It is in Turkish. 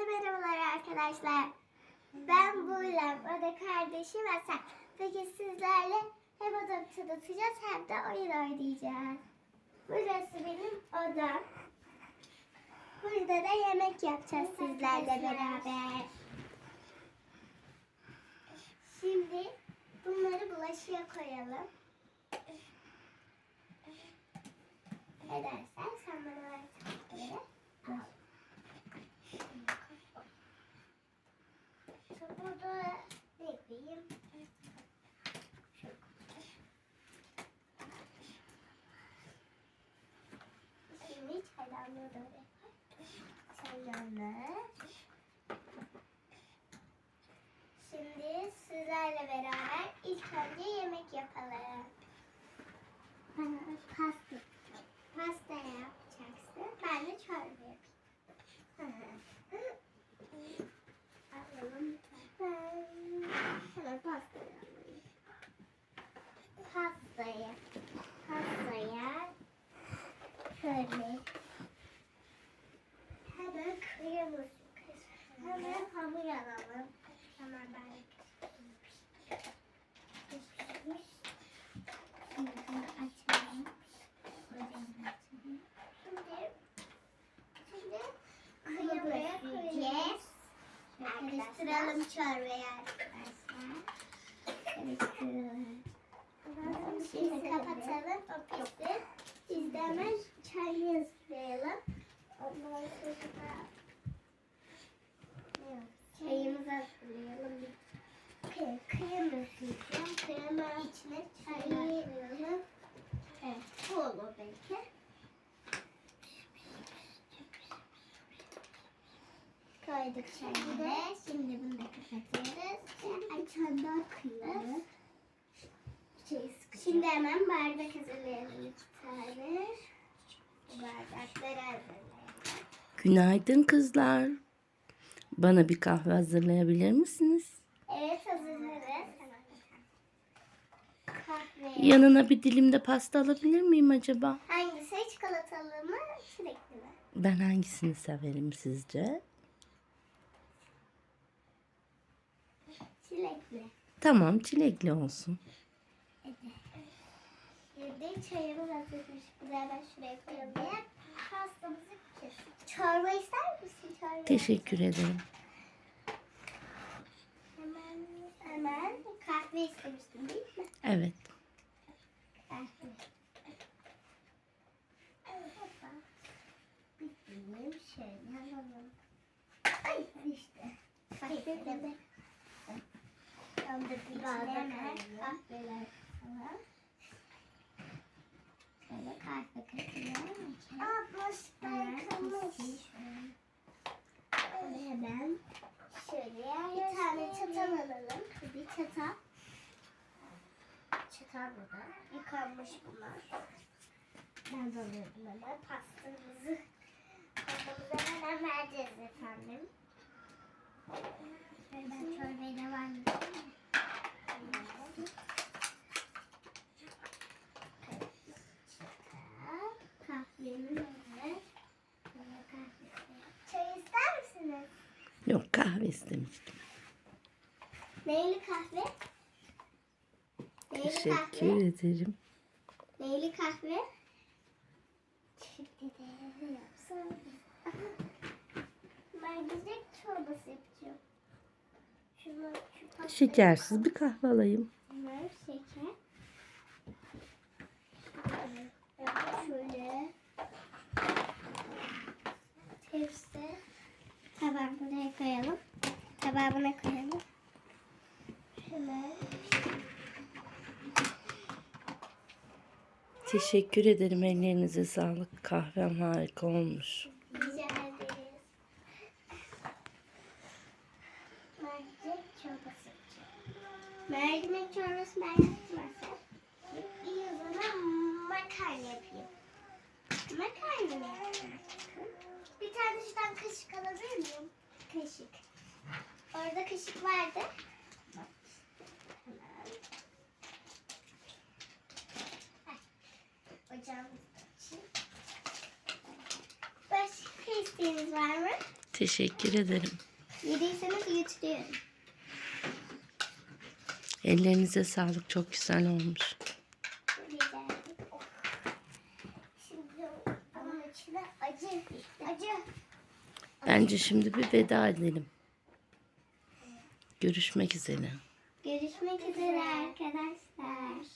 Herkese merhabalar arkadaşlar. Ben Buylem, o da kardeşim Hasan. Peki sizlerle hem odamı tanıtacağız hem de oyun oynayacağız. Burası benim odam. Burada da yemek yapacağız sizlerle beraber. Şimdi bunları bulaşığa koyalım. Ne dersen sen bana ver tahtları. Al. Burada ne koyayım? Şimdi koy. Çaydanlığı. Şimdi sizlerle beraber ilk önce yemek yapalım. Pasta. Pasta yapacaksın. Ben de çorba yapayım. Alalım. Hemen pastayı alayım. Pastayı. Pastaya şöyle. Hemen kıyımız. Hemen hamur alalım. Hemen ben pişmiş. Şimdi bunu açalım. Böyle açalım. Şimdi şimdi kıyımaya koyacağız. Karıştıralım çorbayı arkadaşlar. Karıştıralım. Şimdi kapatalım o pişsin. Biz de hemen çayını ısıtlayalım. Ondan sonra çayımızı hazırlayalım. Kıyım ısıtacağım. Kıyımın içine çayı koyalım. Evet, bu olur belki. Koyduk da. Şimdi bunu da kapatıyoruz. Daha kıyıyoruz. Şimdi hemen bardak hazırlayalım iki tane. Bardakları hazırlayalım. Günaydın kızlar. Bana bir kahve hazırlayabilir misiniz? Evet hazırlarız. Kahve. Yanına bir dilim de pasta alabilir miyim acaba? Hangisi? Çikolatalı mı? Çilekli mi? Ben hangisini severim sizce? Çilekli. Tamam çilekli olsun. Şimdi çayımız hazırmış. Güzel ben şuraya koyalım. Pastamızı kestik. Çorba ister misin? Çorba. Teşekkür ederim. Hemen, hemen kahve istemiştin değil mi? Evet. Şöyle alalım. Ay işte. Kahve de. Dondurduğu içine hemen kahveler falan. Şöyle kahve bulaşıklar yıkamış. Şöyle hemen şöyle bir tane çatal alalım. Bir çatal. Çatal burada. Yıkanmış bunlar. Ben de alıyorum hemen pastamızı. Pastamızı hemen vereceğiz efendim. Şöyle ben çorbayı devam edeyim. Kahvemiz var. Çay ister misiniz? Yok kahve istemiştim. Neyli kahve? Neyli Teşekkür kahve? ederim. Neyli kahve? Yapsam. Mercimek çorbası yapacağım. Şunu Şekersiz bir kahve alayım. Bunlar şeker. Evet, şöyle. Tepsi. Tabağı buraya koyalım. Tabağı buna koyalım. Teşekkür ederim. Ellerinize sağlık. Kahvem harika olmuş. Rica ederiz. Mercimek çorbası. Mercimek çorbası ben yapmazsam. Bir zaman makarna yapayım. Makarna mı yapacağım? Bir tane şuradan kaşık alabilir miyim? Kaşık. Orada kaşık vardı. Ocağımızı açayım. Başka isteğiniz var mı? Teşekkür ederim. Yediyseniz götürüyorum. Ellerinize sağlık. Çok güzel olmuş. Şimdi onun içine acı, acı. Bence şimdi bir veda edelim. Görüşmek üzere. Görüşmek üzere arkadaşlar.